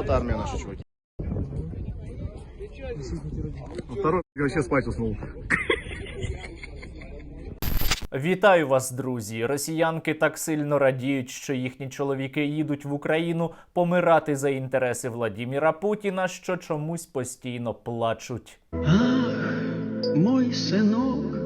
Вот армия наша, чуваки. Второй вообще спать уснул. Вітаю вас, друзі! Росіянки так сильно радіють, що їхні чоловіки їдуть в Україну помирати за інтереси Владіміра Путіна, що чомусь постійно плачуть. Мой сынок.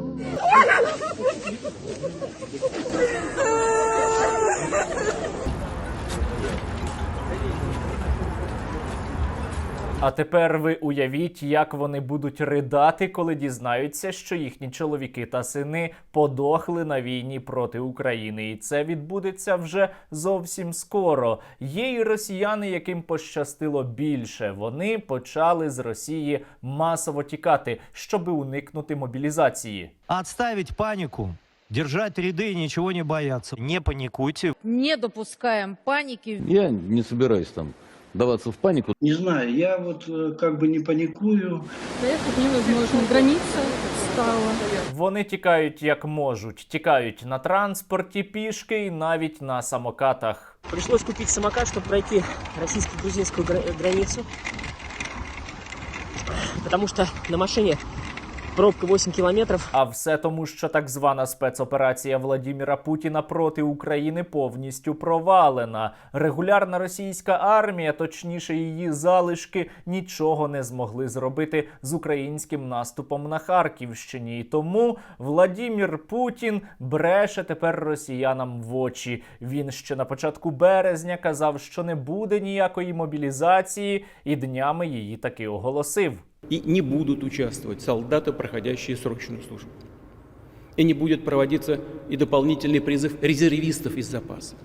А тепер ви уявіть, як вони будуть ридати, коли дізнаються, що їхні чоловіки та сини подохли на війні проти України, і це відбудеться вже зовсім скоро. Є і росіяни, яким пощастило більше. Вони почали з Росії масово тікати, щоби уникнути мобілізації. Отставить панику, держать ряды и ничего не бояться. Не паникуйте. не допускаем паники. Я не собираюсь там даваться в панику. Не знаю, я вот э, как бы не паникую. Проехать невозможно. Граница стала. Вони тікають як можуть, тікають на транспорті, пішки і навіть на самокатах. Пришлось купить самокат, чтобы пройти российско-грузинскую гра- границу. Потому что на машине пробка 8 километров. А все тому, що так звана спецоперація Владіміра Путіна проти України повністю провалена. Регулярна російська армія, точніше її залишки, нічого не змогли зробити з українським наступом на Харківщині. І тому Владімір Путін бреше тепер росіянам в очі. Він ще на початку березня казав, що не буде ніякої мобілізації, і днями її таки оголосив и не будут участвовать солдаты, проходящие срочную службу. И не будет проводиться и дополнительный призыв резервистов из запаса.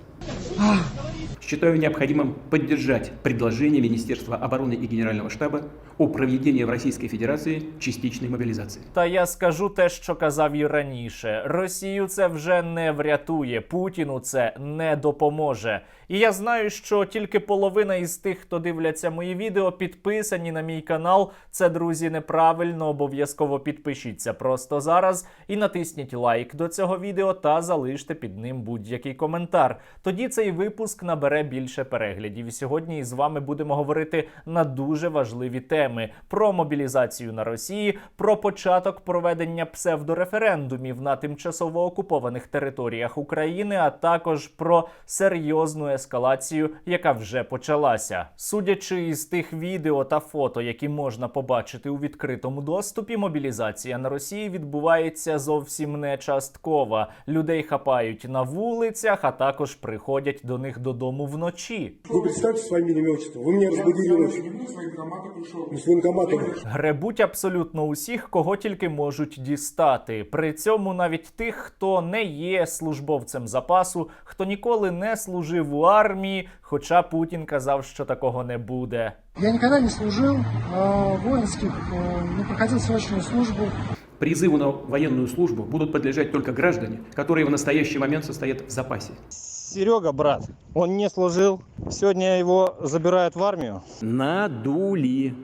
Считаю необходимым поддержать предложение Министерства обороны и Генерального штаба о проведении в Российской Федерации частичной мобилизации. Та я скажу те, що казав і раніше: Росію це вже не врятує, Путіну це не допоможе. І я знаю, що тільки половина із тих, хто дивляться мої відео, підписані на мій канал. Це друзі неправильно. Обов'язково підпишіться просто зараз і натисніть лайк до цього відео та залиште під ним будь-який коментар. Тоді цей випуск набере більше переглядів. І сьогодні із вами будемо говорити на дуже важливі теми: про мобілізацію на Росії, про початок проведення псевдореферендумів на тимчасово окупованих територіях України, а також про серйозну ескалацію, яка вже почалася. Судячи із тих відео та фото, які можна побачити у відкритому доступі, мобілізація на Росії відбувається зовсім не частково. Людей хапають на вулицях, а також приходять до них додому вночі. Вы представьте своим именем и отчеством. Вы меня разбудили ночью. Ну, с военкомата. Гребуть абсолютно усіх, кого тільки можуть дістати. При цьому навіть тих, хто не є службовцем запасу, хто ніколи не служив у армії, хоча Путін казав, що такого не буде. Я никогда не служил э, воинских, э, не проходил срочную службу. Призыву на военную службу будут подлежать только граждане, которые в настоящий момент состоят в запасе. Серега, брат, он не служил. Сегодня его забирают в армию. Надули.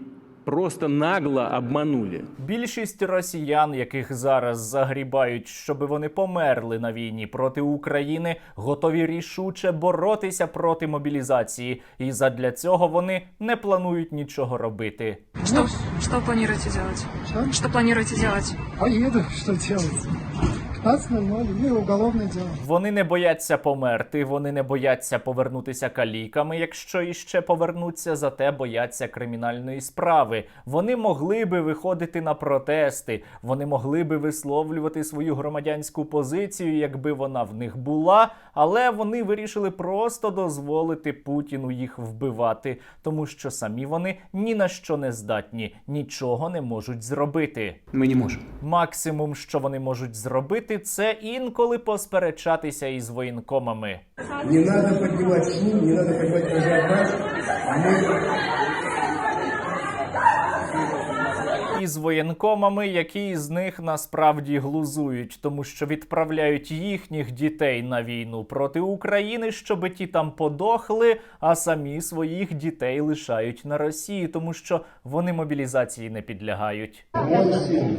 Просто нагло обманули. Більшість росіян, яких зараз загрібають, щоб вони померли на війні проти України, готові рішуче боротися проти мобілізації, і задля цього вони не планують нічого робити. Что? Что планируете делать? Что? Что планируете делать? Поеду, что делать? 15.00 и уголовное дело. Вони не бояться померти, вони не бояться повернутися каліками, якщо іще повернуться, зате бояться кримінальної справи. Вони могли би виходити на протести, вони могли би висловлювати свою громадянську позицію, якби вона в них була, але вони вирішили просто дозволити Путіну їх вбивати, тому що самі вони ні на що не здатні, нічого не можуть зробити. Мы не можем. Максимум, що вони можуть зробити, це інколи посперечатися із воєнкомами. Не надо піднімати шум, не треба піднімати ажиотаж. Мы Із воєнкомами, які з них насправді глузують, тому що відправляють їхніх дітей на війну проти України, щоб ті там подохли, а самі своїх дітей лишають на Росії, тому що вони мобілізації не підлягають. мой син.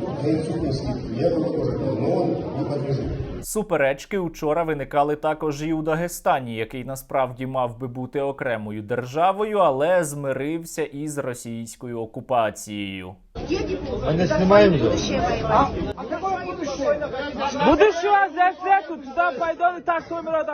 Я не подлежит. Суперечки учора виникали також і у Дагестані, який насправді мав би бути окремою державою, але змирився із російською окупацією. Будущего за всех, туда пойдет и так свой народ,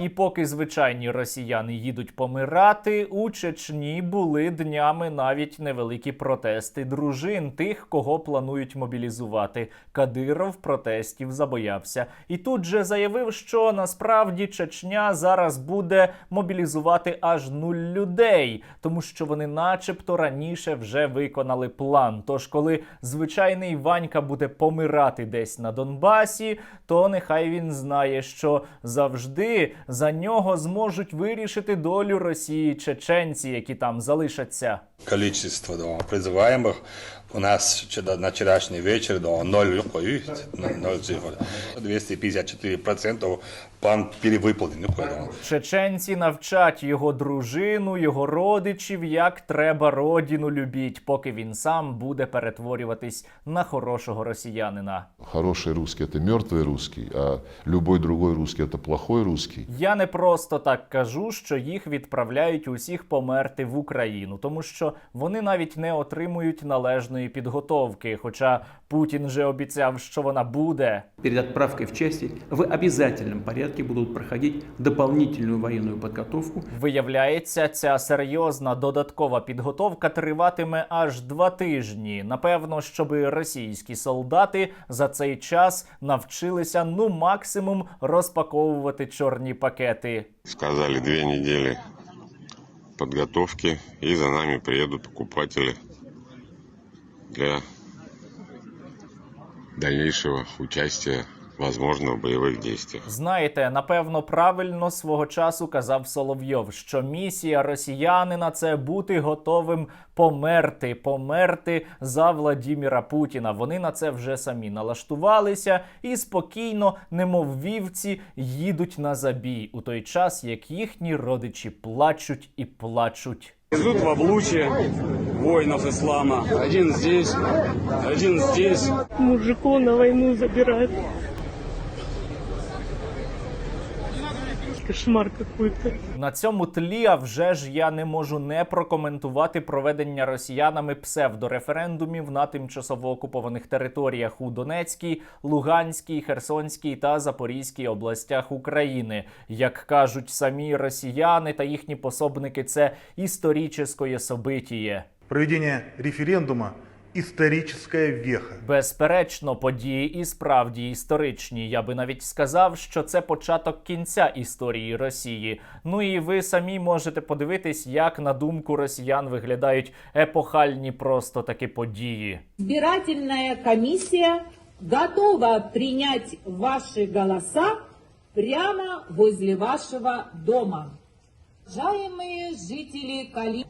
І поки звичайні росіяни їдуть помирати, у Чечні були днями навіть невеликі протести дружин тих, кого планують мобілізувати. Кадиров протестів забоявся. І тут же заявив, що насправді Чечня зараз буде мобілізувати аж нуль людей, тому що вони, начебто, раніше вже виконали план. Тож, коли звичайний Ванька буде помирати десь на Донбасі, то нехай він знає, що завжди за нього зможуть вирішити долю Росії чеченці, які там залишаться. количество да, призываемых у нас вчера- на вчерашний вечер да, 0, ой, 0 цифр. 254% план перевыполнен. Ну, да. Чеченці навчать його дружину, його родичів, як треба родину любіть, поки він сам буде перетворюватись на хорошого росіянина. Хороший русский – это мертвый русский, а любой другой русский – это плохой русский. Я не просто так кажу, що їх відправляють усіх померти в Україну, тому що вони навіть не отримують належної підготовки. Хоча Путін же обіцяв, що вона буде. Перед отправкой в части в обязательном порядке будут проходить дополнительную военную подготовку Виявляється, ця серйозна додаткова підготовка триватиме аж два тижні. Напевно, щоб російські солдати за цей час навчилися ну максимум розпаковувати чорні пакети. Сказали две недели подготовки, и за нами приедут покупатели для дальнейшего участия, возможно, в боевых действиях. Знаєте, напевно, правильно свого часу казав Соловйов, що місія росіянина це бути готовим померти, померти за Владіміра Путіна. Вони на це вже самі налаштувалися і спокійно, немов вівці, їдуть на забій у той час, як їхні родичі плачуть і плачуть. Везут в облучье воинов ислама. Один здесь, один здесь. Мужиков на войну забирают. Кошмар какой-то. На цьому тлі, а вже ж я не можу не прокоментувати проведення росіянами псевдореферендумів на тимчасово окупованих територіях у Донецькій, Луганській, Херсонській та Запорізькій областях України. Як кажуть самі росіяни та їхні пособники, це історичне собитіє. Проведение референдума – историческая веха. Безперечно, події і справді історичні. Я би навіть сказав, що це початок кінця історії Росії. Ну і ви самі можете подивитись, як на думку росіян виглядають епохальні просто такі події. Избирательная комиссия готова принять ваши голоса прямо возле вашего дома. Уважаемые жители Кали...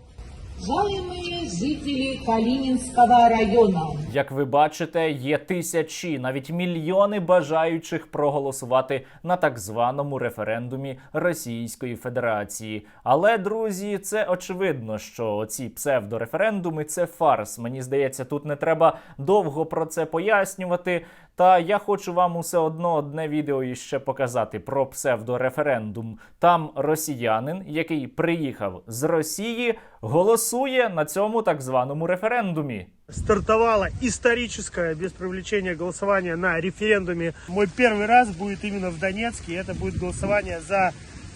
Уважаемые жители Калининского района. Як ви бачите, є тисячі, навіть мільйони бажаючих проголосувати на так званому референдумі Російської Федерації. Але друзі, це очевидно, що ці псевдореферендуми це фарс. Мені здається, тут не треба довго про це пояснювати. Та я хочу вам усе одно одне відео іще показати про псевдореферендум. Там росіянин, який приїхав з Росії, голосує на цьому так званому референдумі. Стартовала историческая, без привлечения голосования на референдуме. Мой первый раз будет именно в Донецке. Це Это будет голосование за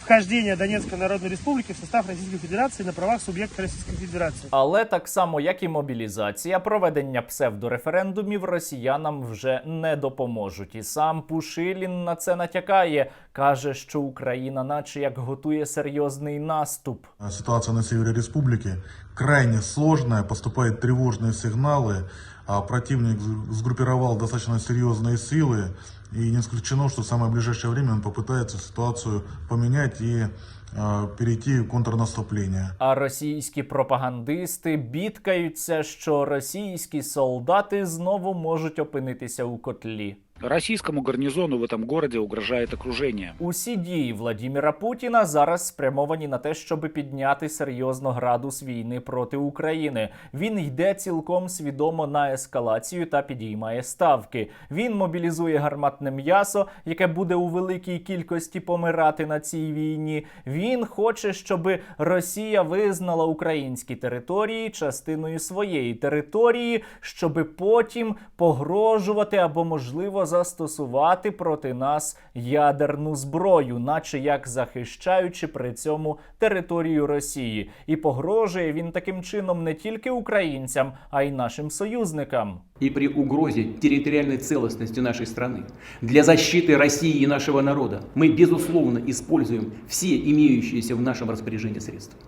вхождение Донецкой Народной Республики в состав Российской Федерации на правах субъекта Российской Федерации. Але так само, як і мобілізація, проведення псевдореферендумів росіянам вже не допоможуть. І сам Пушилін на це натякає. каже, що Україна, наче як готує серйозний наступ. Ситуация на севере республики крайне сложная, поступают тревожные сигналы. А Противник сгруппировал достаточно серьезные силы, и не исключено, что в самое ближайшее время он попытается ситуацию поменять и э, перейти в контрнаступление. А російські пропагандисти бідкаються, що російські солдати знову можуть опинитися у котлі. Российскому гарнизону в этом городе угрожает окружение. Усі дії Владіміра Путіна зараз спрямовані на те, щоб підняти серйозно градус війни проти України. Він йде цілком свідомо на ескалацію та підіймає ставки. Він мобілізує гарматне м'ясо, яке буде у великій кількості помирати на цій війні. Він хоче, щоб Росія визнала українські території частиною своєї території, щоб потім погрожувати або можливо застосувати проти нас ядерну зброю, наче як захищаючи при цьому територію Росії. І погрожує він таким чином не тільки українцям, а й нашим союзникам. И при угрозе территориальной целостности нашей страны, для защиты России и нашего народа, мы, безусловно, используем все имеющиеся в нашем распоряжении средства.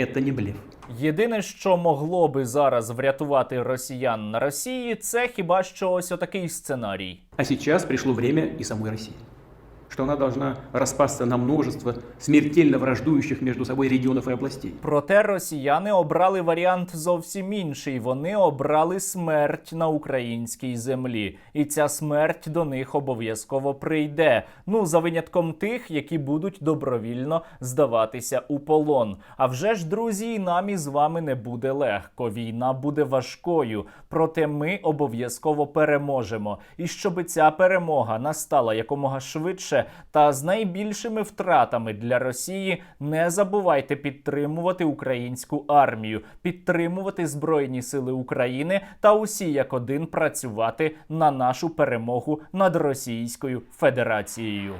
Это не блеф. Єдине, що могло би зараз врятувати росіян на Росії, це хіба що ось отакий сценарій. А сейчас прийшло время і самої России. Что она должна распасться на множество смертельно враждующих между собой регионов и областей. Проте росіяни обрали варіант зовсім інший. Вони обрали смерть на українській землі, і ця смерть до них обов'язково прийде. Ну за винятком тих, які будуть добровільно здаватися у полон. А вже ж, друзі, і нам із вами не буде легко. Війна буде важкою. Проте ми обов'язково переможемо. І щоб ця перемога настала якомога швидше та з найбільшими втратами для Росії, не забувайте підтримувати українську армію, підтримувати Збройні Сили України та усі як один працювати на нашу перемогу над Російською Федерацією.